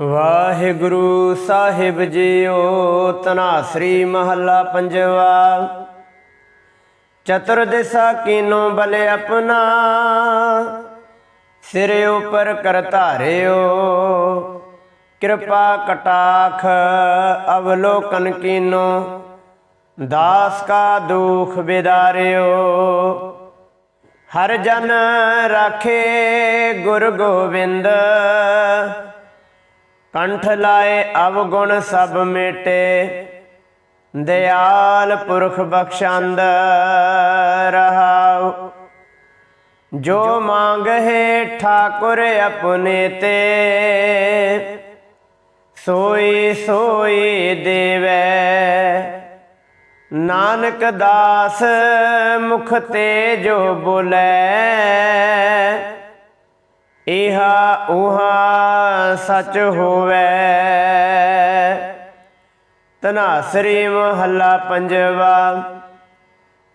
ਵਾਹਿਗੁਰੂ ਸਾਹਿਬ JIO ਤਨਾਸਰੀ ਮਹੱਲਾ ਪੰਜਵਾ। ਚਤੁਰ ਦਿਸ਼ਾ ਕੀਨੋ ਬਲ ਆਪਣਾ, ਸਿਰ ਉਪਰ ਕਰ ਧਾਰਿਓ। ਕਿਰਪਾ ਕਟਾਖ ਅਵਲੋਕਨ ਕੀਨੋ, ਦਾਸ ਕਾ ਦੁਖ ਬਿਦਾਰਿਓ। ਹਰ ਜਨ ਰਾਖੇ ਗੁਰ ਗੋਬਿੰਦ ਕੰਠ ਲਾਏ ਅਵਗੁਣ ਸਭ ਮੇਟੇ, ਦਿਆਲ ਪੁਰਖ ਬਖਸ਼ੰਦ ਰਹਾਉ। ਜੋ ਮੰਗਹਿ ਠਾਕੁਰ ਆਪਣੇ ਤੇ, ਸੋਈ ਸੋਈ ਦੇਵੈ। ਨਾਨਕ ਦਾਸ ਮੁਖ ਤੇ ਜੋ ਬੋਲੇ ਇਹਾ ਉਹਾ ਸਚ ਹੋਵੇ। ਤਨਾਸਰੀ ਮਹੱਲਾ ਪੰਜਵਾ।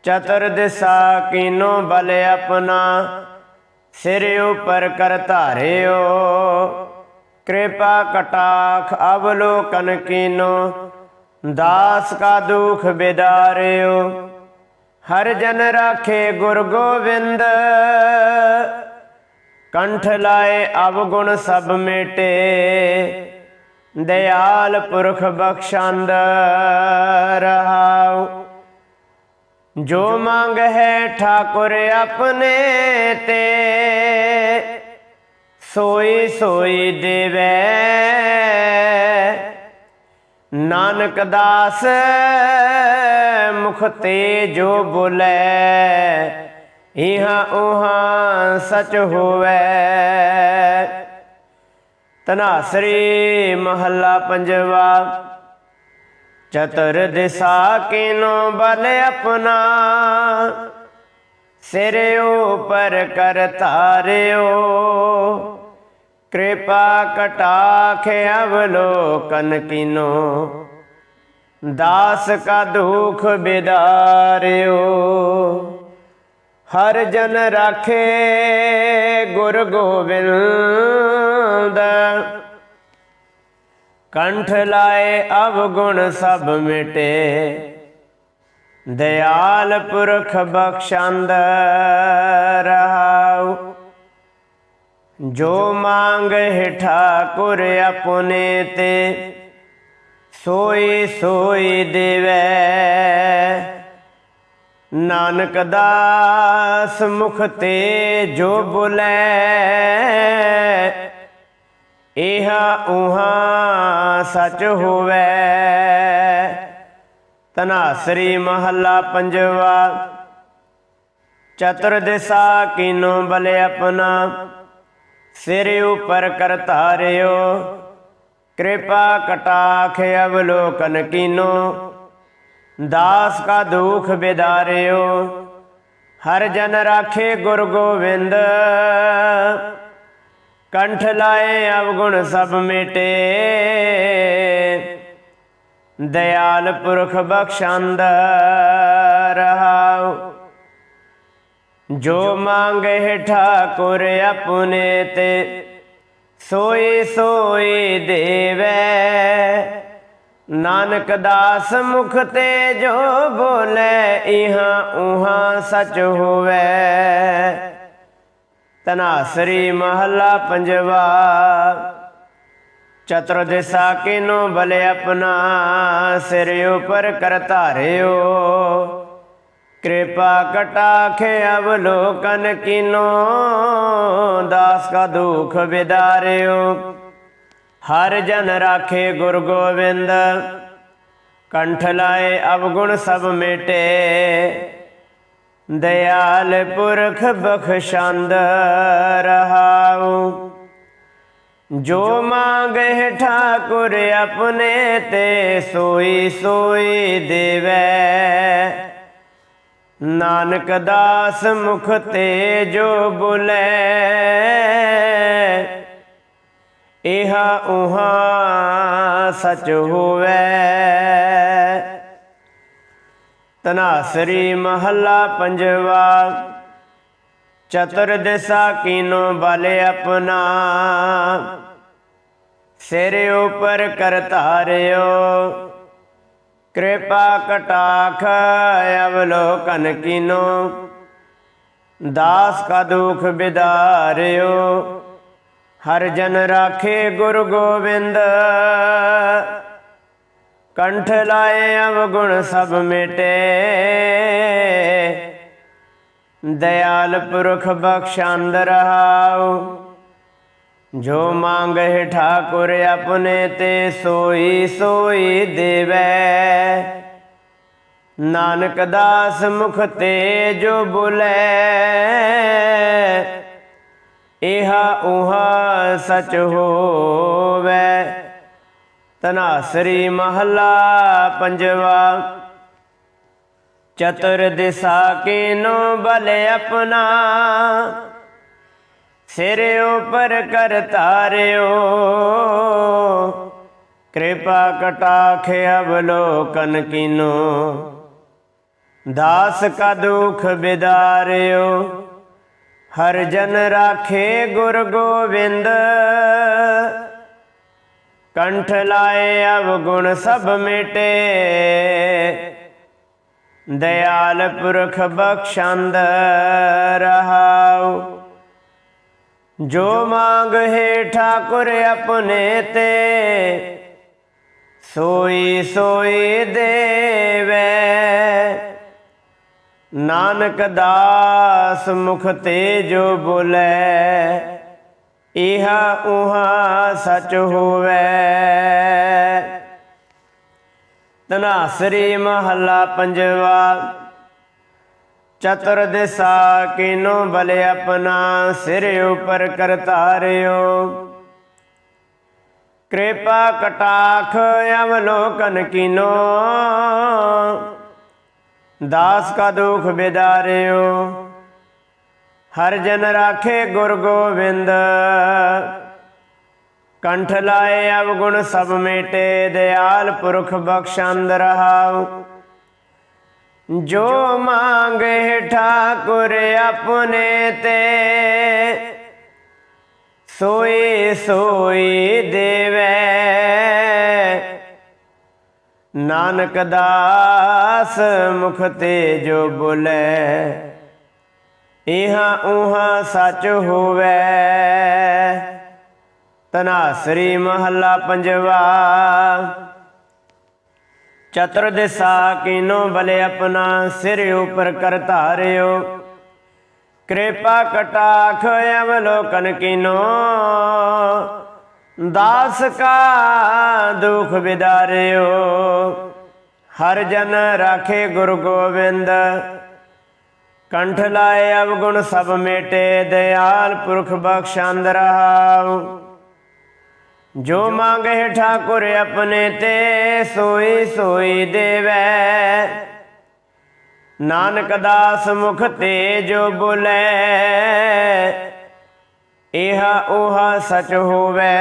ਚਤੁਰ ਦਿਸ਼ਾ ਕੀਨੋ ਬਲ ਆਪਣਾ। ਸਿਰ ਉਪਰ ਕਰ ਧਾਰਿਓ। ਕਿਰਪਾ ਕਟਾਖ ਅਵਲੋਕਨ ਕੀਨੋ। ਦਾਸ ਕਾ ਦੁਖ ਬਿਦਾਰਿਓ। ਹਰ ਜਨ ਰਾਖੇ ਗੁਰ ਗੋਬਿੰਦ ਕੰਠ ਲਾਏ ਅਵਗੁਣ ਸਭ ਮੇਟੇ। ਦਿਆਲ ਪੁਰਖ ਬਖਸ਼ੰਦ ਰਹਾਉ। ਜੋ ਮੰਗ ਹੈ ਠਾਕੁਰ ਆਪਣੇ ਤੇ, ਸੋਈ ਸੋਈ ਦੇਵੇ। ਨਾਨਕ ਦਾਸ ਮੁਖ ਤੇ ਜੋ ਬੋਲੇ ਇਹਾਂ ਉਹਾਂ ਸਚ ਹੋਵੇ। ਤਨਾਸਰੀ ਮਹੱਲਾ ਪੰਜਵਾ, ਚਤੁਰ ਦਿਸ਼ਾ ਕਿਨੋ ਬਲ ਆਪਣਾ। ਸਿਰ ਉਪਰ ਕਰ ਧਾਰਿਓ, ਕਿਰਪਾ ਕਟਾਖ ਅਵਲੋਕਨ ਕਿਨੋ। ਦਾਸ ਕਾ ਦੁਖ ਬਿਦਾਰਿਓ। ਹਰ ਜਨ ਰਾਖੇ ਗੁਰ ਗੋਬਿੰਦ ਕੰਠ ਲਾਏ ਅਵਗੁਣ ਸਭ ਮਿਟੇ। ਦਿਆਲ ਪੁਰਖ ਬਖਸ਼ੰਦ ਰਹਾਉ। ਜੋ ਮੰਗ ਹੈ ਠਾਕੁਰ ਆਪਣੇ ਤੇ, ਸੋਈ ਸੋਈ ਦੇਵੇ। ਨਾਨਕ ਦਾਸ ਮੁਖ ਤੇ ਜੋ ਬੁਲੇ ਇਹ ਉਹਾ ਸਚ ਹੋਵੇ। ਤਨਾਸਰੀ ਮਹੱਲਾ ਪੰਜਵਾ, ਚਤੁਰ ਦਿਸ਼ਾ ਕੀਨੋ ਬਲ ਆਪਣਾ। ਸਿਰ ਉਪਰ ਕਰ ਧਾਰਿਓ, ਕਿਰਪਾ ਕਟਾਖ ਅਵਲੋਕਨ ਕੀਨੋ। ਦਾਸ ਕਾ ਦੁਖ ਬਿਦਾਰਿਓ, ਹਰ ਜਨ ਰਾਖੇ ਗੁਰ ਗੋਬਿੰਦ। ਕੰਠ ਲਾਏ ਅਵਗੁਣ ਸਭ ਮਿਟੇ। ਦਿਆਲ ਪੁਰਖ ਬਖਸ਼ੰਦ ਰਹਾਉ। ਜੋ ਮੰਗੇ ਠਾਕੁਰ ਆਪਣੇ ਤੇ, ਸੋਈ ਸੋਈ ਦੇਵੇ। ਨਾਨਕ ਦਾਸ ਮੁਖ ਤੇ ਜੋ ਬੋਲੇ, ਇਹਾਂ ਉਹਾਂ ਸਚ ਹੋਵੇ। ਤਨਾਸਰੀ ਮਹੱਲਾ ਪੰਜਵਾ ਚਤੁਰ ਦਿਸ਼ਾ ਕੀਨੋ ਬਲ ਆਪਣਾ, ਸਿਰ ਉਪਰ ਕਰ ਧਾਰਿਓ। ਕਿਰਪਾ ਕਟਾਖ ਅਵਲੋਕਨ ਕਿਨੋ, ਦਾਸ ਕਾ ਦੁਖ ਬਿਦਾਰਿਓ ਹਰ ਜਨ ਰਾਖੇ ਗੁਰ ਗੋਬਿੰਦ ਕੰਠ ਲਾਏ ਅਵਗੁਣ ਸਭ ਮਿਟੇ। ਦਿਆਲ ਪੁਰਖ ਬਖਸ਼ੰਦ ਰਹਾਉ। ਜੋ ਮੰਗੇ ਠਾਕੁਰ ਆਪਣੇ ਤੇ ਸੋਈ ਸੋਈ ਦੇਵੇ। ਨਾਨਕ ਦਾਸ ਮੁਖ ਤੇ ਜੋ ਬੁਲੇ। ਇਹਾ ਉਹਾ ਸਚ ਹੋਵੇ। ਤਨਾਸਰੀ ਮਹੱਲਾ ਪੰਜਵਾ, ਚਤੁਰ ਦਿਸ਼ਾ ਕੀਨੋ ਬਲ ਆਪਣਾ। ਸਿਰ ਉਪਰ ਕਰਤਾਰਿਓ ਕਿਰਪਾ ਕਟਾਖ ਅਵਲੋਕਨ ਕੀਨੋ। ਦਾਸ ਕਾ ਦੁਖ ਬਿਦਾਰਿਓ ਹਰ ਜਨ ਰਾਖੇ ਗੁਰ ਗੋਬਿੰਦ। ਕੰਠ ਲਾਏ ਅਵਗੁਣ ਸਭ ਮਿਟੇ। ਦਇਆਲ ਪੁਰਖ ਬਖਸ਼ੰਦ ਰਹਾਉ। ਜੋ ਮੰਗਹਿ ਠਾਕੁਰ ਆਪਣੇ ਤੇ ਸੋਈ ਸੋਈ ਦੇਵੈ। ਨਾਨਕ ਦਾਸ ਮੁਖ ਤੇ ਜੋ ਬੁਲੇ। ਇਹਾ ਉਹਾ ਸਚ ਹੋਵੇ। ਤਨਾਸਰੀ ਮਹਲਾ ਪੰਜਵਾ, ਚਤੁਰ ਦਿਸ਼ਾ ਕੀਨੋ ਬਲ ਆਪਣਾ? ਸਿਰ ਉਪਰ ਕਰ ਧਾਰਿਓ, ਕਿਰਪਾ ਕਟਾਖ ਅਵਲੋਕਨ ਕੀਨੋ। ਦਾਸ ਕਾ ਦੁਖ ਬਿਦਾਰਿਓ ਹਰ ਜਨ ਰਾਖੇ ਗੁਰ ਗੋਬਿੰਦ ਕੰਠ ਲਾਏ ਅਵਗੁਣ ਸਭ ਮਿਟੇ। ਦਇਆਲ ਪੁਰਖ ਬਖਸ਼ੰਦ ਰਹਾਉ। ਜੋ ਮੰਗ ਹੈ ਠਾਕੁਰ ਆਪਣੇ ਤੇ, ਸੋਈ ਸੋਈ ਦੇਵੇ। ਨਾਨਕ ਦਾਸ ਮੁਖ ਤੇ ਜੋ ਬੋਲੇ, ਇਹਾ ਉਹਾ ਸਚ ਹੋਵੇ। ਤਨਾਸਰੀ ਮਹੱਲਾ ਪੰਜਵਾ, ਚਤੁਰ ਦਿਸ਼ਾ ਕਿਨੋ ਬਲੇ ਆਪਣਾ ਸਿਰ ਉਪਰ ਕਰਤਾਰਿਓ। ਕਿਰਪਾ ਕਟਾਖ ਅਵਲੋਕਨ ਕਿਨੋ ਦਾਸ ਕਾ ਦੁਖ ਬਿਦਾਰਿਓ। ਹਰ ਜਨ ਰਾਖੇ ਗੁਰ ਗੋਬਿੰਦ। ਕੰਠ ਲਾਏ ਅਵਗੁਣ ਸਭ ਮੇਟੇ, ਦਿਆਲ ਪੁਰਖ ਬਖਸ਼ੰਦ ਰਹਾਉ। ਜੋ ਮੰਗੇ ਠਾਕੁਰ ਆਪਣੇ ਤੇ, ਸੋਈ ਸੋਈ ਦੇਵੇ। ਨਾਨਕ ਦਾਸ ਮੁਖ ਤੇ ਜੋ ਬੋਲੇ। ਇਹਾ ਉਹਾ ਸੱਚ ਹੋਵੇ। ਤਨਾਸਰੀ ਮਹੱਲਾ ਪੰਜਵਾ। ਚਤੁਰ ਦਿਸ਼ਾ ਕੀਨੋ ਬਲੇ ਆਪਣਾ ਸਿਰ ਉਪਰ ਕਰ ਧਾਰਿਓ। ਕਿਰਪਾ ਕਟਾਖ ਅਵਲੋਕਨ ਕਿਨੋ। ਦਾਸ ਕਾ ਦੁਖ ਵਿਦਾਰਿਓ ਹਰ ਜਨ ਰਾਖੇ ਗੁਰੂ ਗੋਬਿੰਦ। ਕੰਠ ਲਾਏ ਅਵਗੁਣ ਸਭ ਮੇਟੇ, ਦਿਆਲ ਪੁਰਖ ਬਖਸ਼ੰਦ ਰਹਾਉ ਜੋ ਮੰਗੇ ਠਾਕੁਰ ਆਪਣੇ ਤੇ, ਸੋਈ ਸੋਈ ਦੇਵੈ। ਨਾਨਕ ਦਾਸ ਮੁਖ ਤੇ ਜੋ ਬੋਲੇ ਇਹਾ ਉਹਾ ਸਚ ਹੋਵੇ।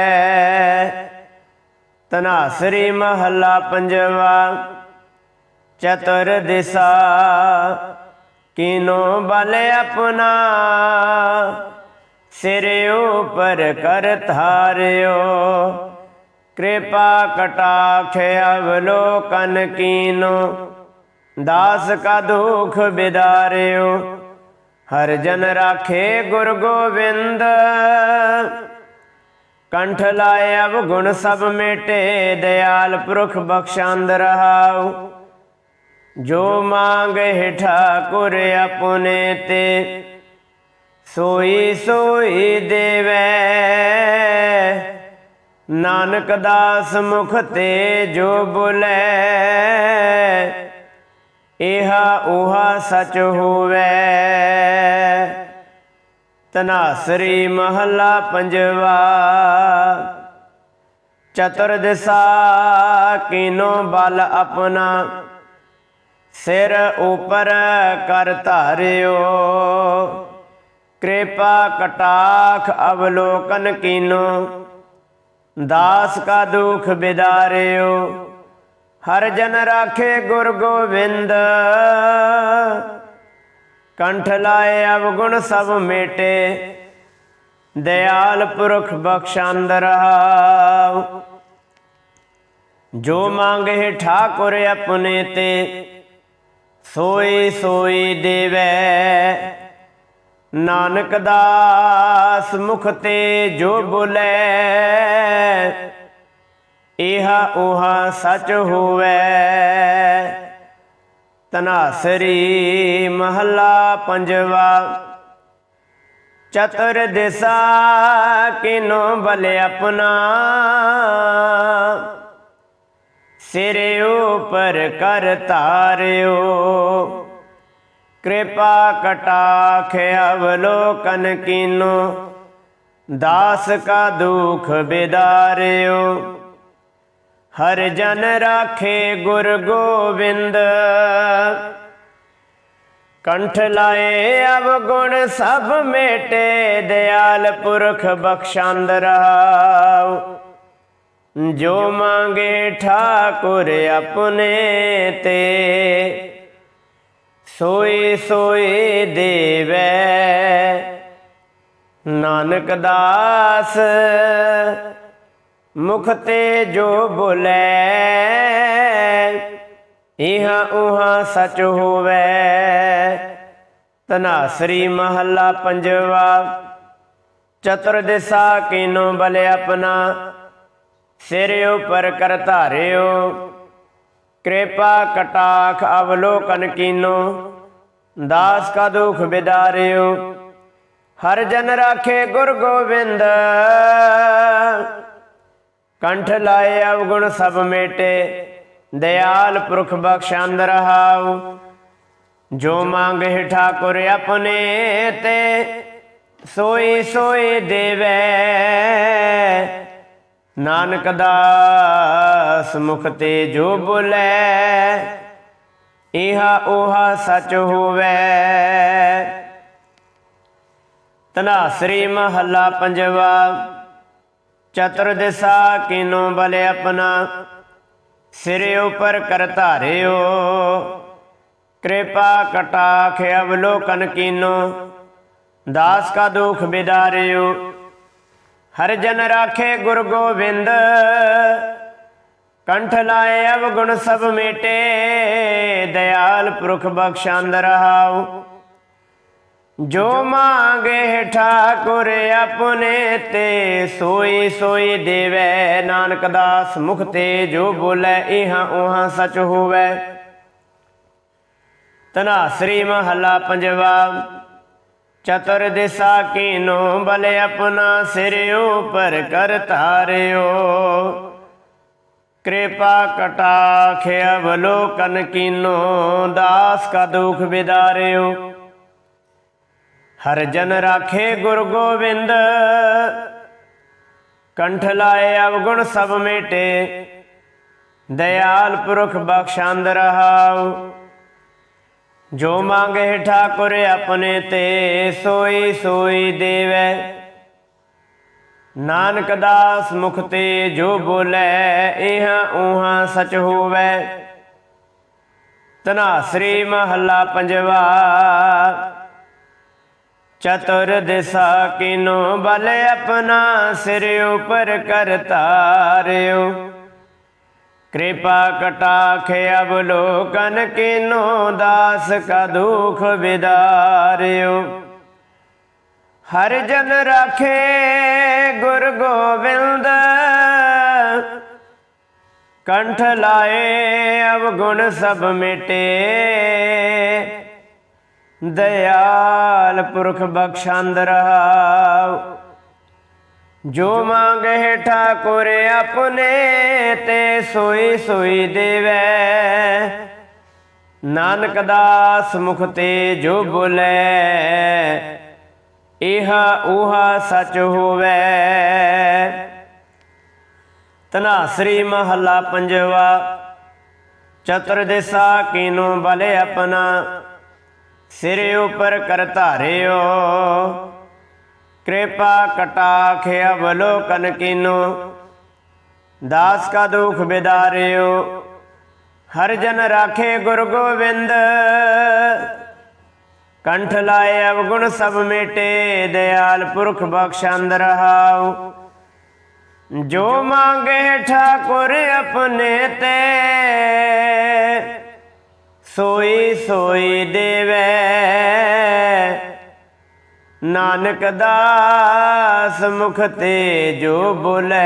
ਤਨਾਸਰੀ ਮਹੱਲਾ ਪੰਜਵਾ, ਚਤੁਰ ਦਿਸ਼ਾ। ਕੀਨੋ ਬਲ ਆਪਣਾ, ਸਿਰ ਉਪਰ ਕਰ ਧਾਰਿਓ। ਕਿਰਪਾ ਕਟਾਖ ਅਵਲੋਕਨ ਕੀਨੋ, ਦਾਸ ਕਾ ਦੁਖ ਬਿਦਾਰਿਓ। ਹਰ ਜਨ ਰਾਖੇ ਗੁਰ ਗੋਬਿੰਦ ਕੰਠ ਲਾਏ ਅਵਗੁਣ ਸਭ ਮੇਟੇ, ਦਿਆਲ ਪੁਰਖ ਬਖਸ਼ਾਂਦ ਰਹਾਉ। ਜੋ ਮੰਗੇ ਠਾਕੁਰ ਆਪਣੇ ਤੇ, ਸੋਈ ਸੋਈ ਦੇਵੇ। ਨਾਨਕ ਦਾਸ ਮੁਖ ਤੇ ਜੋ ਬੁਲੇ ਇਹਾ ਉਹਾ ਸਚ ਹੋਵੇ। ਤਨਾਸਰੀ ਮਹੱਲਾ ਪੰਜਵਾ ਚਤੁਰ ਦਿਸ਼ਾ ਕਿਨੋ ਬਲ ਆਪਣਾ। ਸਿਰ ਉਪਰ ਕਰ ਧਾਰਿਓ, ਕਿਰਪਾ ਕਟਾਖ ਅਵਲੋਕਨ ਕੀਨੋ। ਦਾਸ ਕਾ ਦੁਖ ਬਿਦਾਰਿਓ ਹਰ ਜਨ ਰਾਖੇ ਗੁਰ ਗੋਬਿੰਦ। ਕੰਠ ਲਾਏ ਅਵਗੁਣ ਸਭ ਮੇਟੇ। ਦਿਆਲ ਪੁਰਖ ਬਖਸ਼ੰਦ ਰਹਾਉ ਜੋ ਮੰਗੇ ਠਾਕੁਰ ਆਪਣੇ ਤੇ, ਸੋਈ ਸੋਈ ਦੇਵੈ। ਨਾਨਕ ਦਾਸ ਮੁਖ ਤੇ ਜੋ ਬੋਲੇ ਇਹਾ ਉਹਾ ਸਚ ਹੋਵੇ। ਤਨਾਸਰੀ ਮਹੱਲਾ ਪੰਜਵਾ, ਚਤੁਰ ਦਿਸਾ ਕਿਨੋ ਬਲ ਆਪਣਾ। ਸਿਰੇ ਉਪਰ ਕਰ ਧਾਰਿਓ, ਕਿਰਪਾ ਕਟਾਖ ਅਵਲੋਕਨ ਕੀਨੋ। ਦਾਸ ਕਾ ਦੁਖ ਬਿਦਾਰਿਓ। ਹਰ ਜਨ ਰਾਖੇ ਗੁਰ ਗੋਬਿੰਦ। ਕੰਠ ਲਾਏ ਅਵਗੁਣ ਸਭ ਮੇਟੇ, ਦਿਆਲ ਪੁਰਖ ਬਖਸ਼ੰਦ ਰਹਾਉ। ਜੋ ਮੰਗੇ ਠਾਕੁਰ ਆਪਣੇ ਤੇ, ਸੋਏ ਸੋਏ ਦੇਵੈ। ਨਾਨਕ ਦਾਸ ਮੁਖ ਤੇ ਜੋ ਬੋਲੇ, ਇਹਾ ਉਹਾ ਸਚ ਹੋਵੇ। ਤਨਾਸਰੀ ਮਹੱਲਾ ਪੰਜਵਾ, ਚਤੁਰ ਦਿਸਾ ਕੀਨੋ ਬਲ ਆਪਣਾ। ਸਿਰ ਉਪਰ ਕਰ ਧਾਰਿਓ, ਕਿਰਪਾ ਕਟਾਖ ਅਵਲੋਕਨ ਕੀਨੋ। ਦਾਸ ਕਾ ਦੁਖ ਬਿਦਾਰਿਓ, ਹਰ ਜਨ ਰਾਖੇ ਗੁਰ ਗੋਬਿੰਦ। ਕੰਠ ਲਾਏ ਅਵਗੁਣ ਸਭ ਮੇਟੇ, ਦਿਆਲ ਪੁਰਖ ਬਖਸ਼ੰਦ ਰਹਾਉ ਜੋ ਮੰਗੇ ਠਾਕੁਰ ਆਪਣੇ ਤੇ, ਸੋਈ ਸੋਈ ਦੇਵੇ। ਨਾਨਕ ਦਾਸ ਮੁਖ ਤੇ ਜੋ ਬੋਲੇ, ਇਹਾ ਉਹਾ ਸਚ ਹੋਵੇ। ਤਨਾਸਰੀ ਮਹੱਲਾ ਪੰਜਵਾ। ਚਤੁਰ ਦਿਸਾ ਕੀਨੋ ਬਲ ਆਪਣਾ? ਸਿਰੇ ਉਪਰ ਕਰ ਧਾਰਿਓ। ਕਿਰਪਾ ਕਟਾਖ ਅਵਲੋਕਨ ਕੀਨੋ। ਦਾਸ ਕਾ ਦੁਖ ਬਿਦਾਰਿਓ। ਹਰ ਜਨ ਰਾਖੇ ਗੁਰ ਗੋਬਿੰਦ। ਕੰਠ ਲਾਏ ਅਵਗੁਣ ਸਭ ਮੇਟੇ। ਦਿਆਲ ਪੁਰਖ ਬਖਸ਼ੰਦ ਰਹਾਉ। ਜੋ ਮੰਗੇ ਠਾਕੁਰ ਆਪਣੇ ਤੇ ਸੋਈ ਸੋਈ ਦੇਵੇ। ਨਾਨਕ ਦਾਸ ਮੁਖ ਤੇ ਜੋ ਬੋਲੇ ਇਹਾਂ ਉਹਾਂ ਸਚ ਹੋਵੇ। ਤਨਾਸਰੀ ਮਹੱਲਾ ਪੰਜਵਾ ਚਤੁਰ ਦਿਸਾ ਕੀਨੋ ਬਲ ਆਪਣਾ ਸਿਰ ਉਪਰ ਕਰ ਧਾਰਿਓ। ਕਿਰਪਾ ਕਟਾਖ ਅਵਲੋਕਨ ਕੀਨੋ ਦਾਸ ਕਾ ਦੁਖ ਬਿਦਾਰਿਓ। ਹਰ ਜਨ ਰਾਖੇ ਗੁਰ ਗੋਬਿੰਦ। ਕੰਠ ਲਾਏ ਅਵਗੁਣ ਸਭ ਮੇਟੇ। ਦਿਆਲ ਪੁਰਖ ਬਖਸ਼ੰਦ ਰਹਾਉ। ਜੋ ਮੰਗੇ ਠਾਕੁਰ ਆਪਣੇ ਤੇ, ਸੋਈ ਸੋਈ ਦੇਵੇ। ਨਾਨਕ ਦਾਸ ਮੁਖ ਤੇ ਜੋ ਬੋਲੇ, ਇਹ ਉਹਾਂ ਸਚ ਹੋਵੇ। ਤਨਾਸਰੀ ਮਹੱਲਾ ਪੰਜਵਾ। ਚਤੁਰ ਦਿਸਾ ਕੀਨੋ ਬਲ ਆਪਣਾ ਸਿਰ ਉਪਰ ਕਰ ਧਾਰਿਓ ਕਿਰਪਾ ਕਟਾਖ ਅਵਲੋਕਨ ਕੀਨੋ ਦਾਸ ਕਾ ਦੁਖ ਵਿਦਾਰਿਓ। ਹਰ ਜਨ ਰਾਖੇ ਗੁਰ ਗੋਬਿੰਦ ਕੰਠ ਲਾਏ ਅਵਗੁਣ ਸਭ ਮਿਟੇ। ਦਿਆਲ ਪੁਰਖ ਬਖਸ਼ੰਦ ਰਹਾਉ ਜੋ ਮੰਗੇ ਠਾਕੁਰ ਆਪਣੇ ਤੇ ਸੋਈ ਸੋਈ ਦੇਵੇ। ਨਾਨਕ ਦਾਸ ਮੁਖ ਤੇ ਜੋ ਬੋਲੇ, ਇਹ ਉਹਾ ਸਚ ਹੋਵੇ। ਤਨਾਸਰੀ ਮਹੱਲਾ ਪੰਜਵਾ ਚਤੁਰ ਦਿਸਾ ਕੀਨੋ ਬਲੇ ਆਪਣਾ। ਸਿਰ ਉਪਰ ਕਰ ਧਾਰਿਓ। ਕਿਰਪਾ ਕਟਾਖ ਅਵਲੋਕਨ ਕੀਨੋ ਦਾਸ ਕਾ ਦੁਖ ਬਿਦਾਰਿਓ। ਹਰ ਜਨ ਰਾਖੇ ਗੁਰ ਗੋਬਿੰਦ। ਕੰਠ ਲਾਏ ਅਵਗੁਣ ਸਭ ਮੇਟੇ। ਦਿਆਲ ਪੁਰਖ ਬਖਸ਼ੰਦ ਰਹਾਉ। ਜੋ ਮੰਗੇ ਠਾਕੁਰ ਆਪਣੇ ਤੇ। ਸੋਈ ਸੋਈ ਦੇਵੇ। ਨਾਨਕ ਦਾਸ ਮੁਖ ਤੇ ਜੋ ਬੋਲੇ,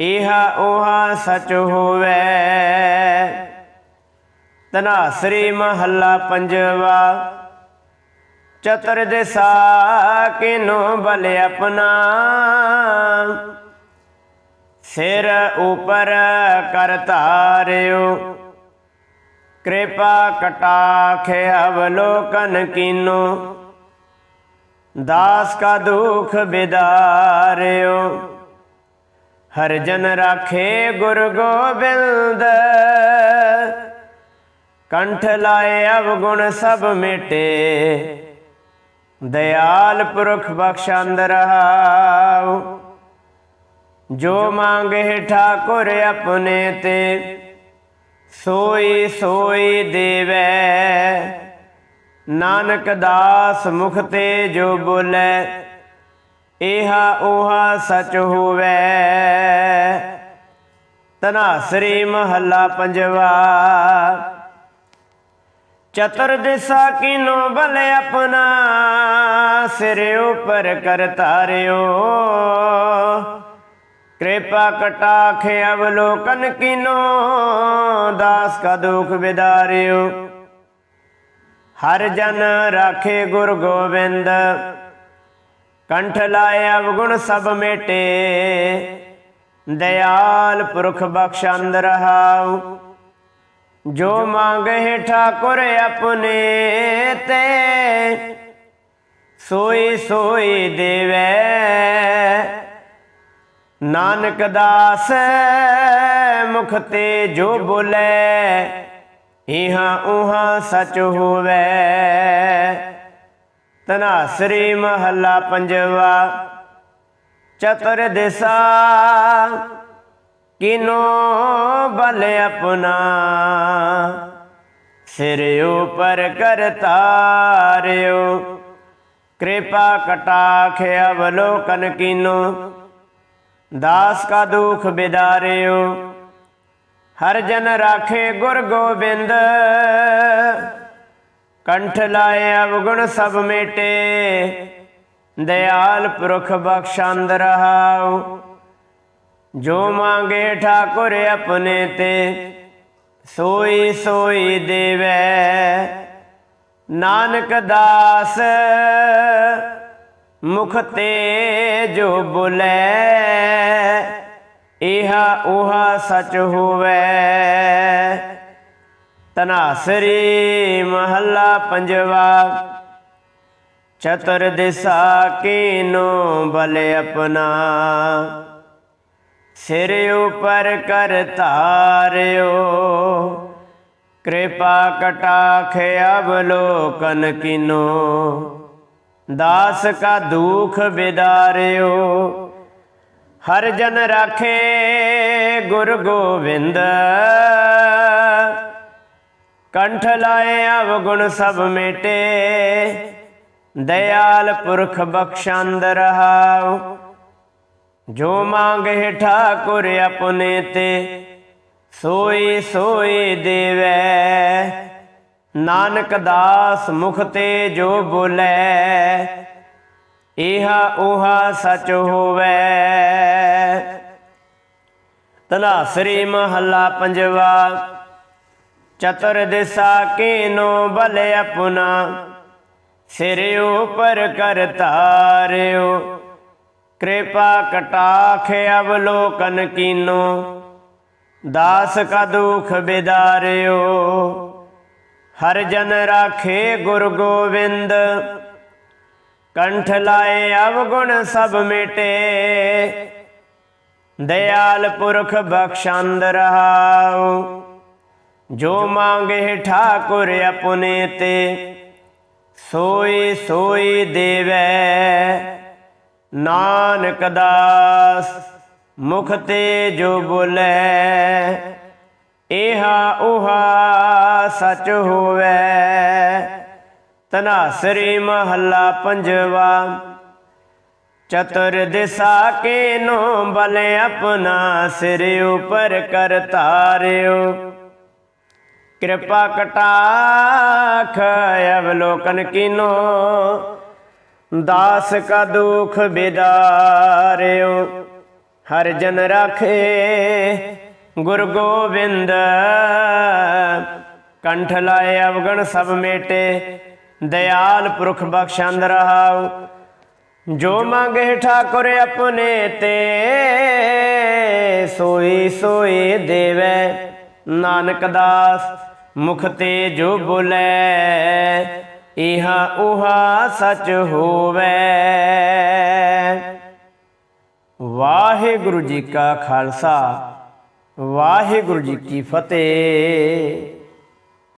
ਇਹਾ ਉਹਾ ਸਚ ਹੋਵੇ। ਤਨਾਸਰੀ ਮਹੱਲਾ ਪੰਜਵਾ, ਚਤਰ ਦਿਸਾ ਕਿਨੋ ਬਲ ਆਪਣਾ। ਸਿਰ ਉਪਰ ਕਰ ਧਾਰਿਓ ਕਿਰਪਾ ਕਟਾਖ ਅਵਲੋਕਨ ਕੀਨੋ। ਦਾਸ ਕਾ ਦੁਖ ਬਿਦਾਰਿਓ। ਹਰ ਜਨ ਰਾਖੇ ਗੁਰ ਗੋਬਿੰਦ। ਕੰਠ ਲਾਏ ਅਵਗੁਣ ਸਭ ਮਿਟੇ। ਦਇਆਲ ਪੁਰਖ ਬਖਸ਼ੰਦ ਰਹਾਉ ਜੋ ਮੰਗੇ ਠਾਕੁਰ ਆਪਣੇ ਤੇ। ਸੋਈ ਸੋਈ ਦੇਵੈ। ਨਾਨਕ ਦਾਸ ਮੁਖ ਤੇ ਜੋ ਬੋਲੇ ਇਹਾ ਉਹਾ ਸਚ ਹੋਵੇ। ਤਨਾਸਰੀ ਮਹੱਲਾ ਪੰਜਵਾ, ਚਤੁਰ ਦਿਸਾ ਕੀਨੋ ਬਲ ਆਪਣਾ, ਸਿਰ ਉਪਰ ਕਰ ਧਾਰਿਓ ਕਿਰਪਾ ਕਟਾਖ ਅਵਲੋਕਨ ਕੀਨੋ, ਦਾਸ ਕਾ ਦੁਖ ਵਿਦਾਰਿਓ ਹਰ ਜਨ ਰਾਖੇ ਗੁਰ ਗੋਬਿੰਦ, ਕੰਠ ਲਾਏ ਅਵਗੁਣ ਸਭ ਮੇਟੇ। ਦਇਆਲ ਪੁਰਖ ਬਖਸ਼ੰਦ ਰਹਾਉ। ਜੋ ਮੰਗੇ ਠਾਕੁਰ ਆਪਣੇ ਤੇ, ਸੋਈ ਸੋਈ ਦੇਵੇ। ਨਾਨਕ ਦਾਸ ਮੁਖ ਤੇ ਜੋ ਬੋਲੇ, ਇਹਾ ਉਹਾ ਸਚ ਹੋਵੇ। ਤਨਾਸਰੀ ਮਹੱਲਾ ਪੰਜਵਾ, ਚਤੁਰ ਦਿਸਾ, ਕਿਨੋ ਬਲ ਆਪਣਾ? ਸਿਰ ਉਪਰ ਕਰ ਤਾਰਿਓ, ਕਿਰਪਾ ਕਟਾਖ ਅਵਲੋਕਨ ਕੀਨੋ? ਦਾਸ ਕਾ ਦੁਖ ਬਿਦਾਰਿਓ, ਹਰ ਜਨ ਰਾਖੇ ਗੁਰ ਗੋਬਿੰਦ। ਕੰਠ ਲਾਏ ਅਵਗੁਣ ਸਭ ਮੇਟੇ ਦਇਆਲ ਪੁਰਖ ਬਖਸ਼ੰਦ ਰਹਾਉ। ਜੋ ਮੰਗੇ ਠਾਕੁਰ ਆਪਣੇ ਤੇ, ਸੋਈ ਸੋਈ ਦੇਵੇ। ਨਾਨਕ ਦਾਸ ਮੁਖ ਤੇ ਜੋ ਬੁਲੇ, ਇਹਾ ਉਹਾ ਸਚ ਹੋਵੇ। ਤਨਾਸਰੀ ਮਹੱਲਾ ਪੰਜਵਾ, ਚਤੁਰ ਦਿਸਾ ਕੀਨੋ ਬਲੇ ਆਪਣਾ। ਸਿਰ ਉਪਰ ਕਰ ਧਾਰਿਓ, ਕਿਰਪਾ ਕਟਾਖ ਅਵਲੋਕਨ ਕਿਨੋ। ਦਾਸ ਕਾ ਦੁਖ ਬਿਦਾਰਿਓ, ਹਰ ਜਨ ਰਾਖੇ ਗੁਰ ਗੋਬਿੰਦ ਕੰਠ ਲਾਏ ਅਵਗੁਣ ਸਭ ਮੇਟੇ, ਦਇਆਲ ਪੁਰਖ ਬਖਸ਼ੰਦ ਰਹਾਉ। ਜੋ ਮੰਗੇ ਠਾਕੁਰ ਆਪਣੇ ਤੇ, ਸੋਈ ਸੋਈ ਦੇਵੇ। ਨਾਨਕ ਦਾਸ ਮੁਖ ਤੇ ਜੋ ਬੋਲੇ ਇਹਾ ਉਹਾ ਸਚ ਹੋਵੇ। ਤਨਾਸਰੀ ਮਹੱਲਾ ਪੰਜਵਾ, ਚਤੁਰ ਦਿਸਾ ਕੀਨੋ ਬਲ ਆਪਣਾ, ਸਿਰ ਉਪਰ ਕਰ ਧਾਰਿਓ। ਕਿਰਪਾ ਕਟਾਖ ਅਵਲੋਕਨ ਕੀਨੋ, ਦਾਸ ਕਾ ਦੁਖ ਬਿਦਾਰਿਓ। ਹਰ ਜਨ ਰਾਖੇ ਗੁਰ ਗੋਬਿੰਦ ਕੰਠ ਲਾਏ ਅਵਗੁਣ ਸਭ ਮਿਟੇ। ਦਇਆਲ ਪੁਰਖ ਬਖਸ਼ੰਦ ਰਹਾਉ। ਜੋ ਮੰਗੇ ਠਾਕੁਰ ਆਪਣੇ ਤੇ, ਸੋਈ ਸੋਈ ਦੇਵੈ। ਨਾਨਕ ਦਾਸ ਮੁਖ ਤੇ ਜੋ ਬੋਲੇ ਇਹਾ ਉਹਾ ਸਚ ਹੋਵੇ। ਤਨਾਸਰੀ ਮਹੱਲਾ ਪੰਜਵਾ, ਚਤੁਰ ਦਿਸਾ ਕੇ ਨੋ ਬਲ ਆਪਣਾ ਸਿਰ ਉਪਰ ਕਰ ਧਾਰਿਓ। ਕਿਰਪਾ ਕਟਾਖ ਅਵਲੋਕਨ ਕੀਨੋ, ਦਾਸ ਕਾ ਦੁਖ ਬਿਦਾਰਿਓ। ਹਰ ਜਨ ਰਾਖੇ ਗੁਰ ਗੋਬਿੰਦ। ਕੰਠ ਲਾਏ ਅਵਗਣ ਸਭ ਮੇਟੇ ਦਇਆਲ ਪੁਰਖ ਬਖਸ਼ੰਦ ਰਹਾਉ ਜੋ ਮੰਗੇ ਠਾਕੁਰ ਆਪਣੇ ਤੇ, ਸੋਈ ਸੋਈ ਦੇਵੈ ਨਾਨਕ ਦਾਸ। ਮੁਖ ਤੇ ਜੋ ਬੋਲੇ, ਇਹਾ ਉਹਾ ਸਚ ਹੋਵੇ। ਵਾਹਿਗੁਰੂ ਜੀ ਕਾ ਖਾਲਸਾ। ਵਾਹਿਗੁਰੂ ਜੀ ਕੀ ਫਤਿਹ।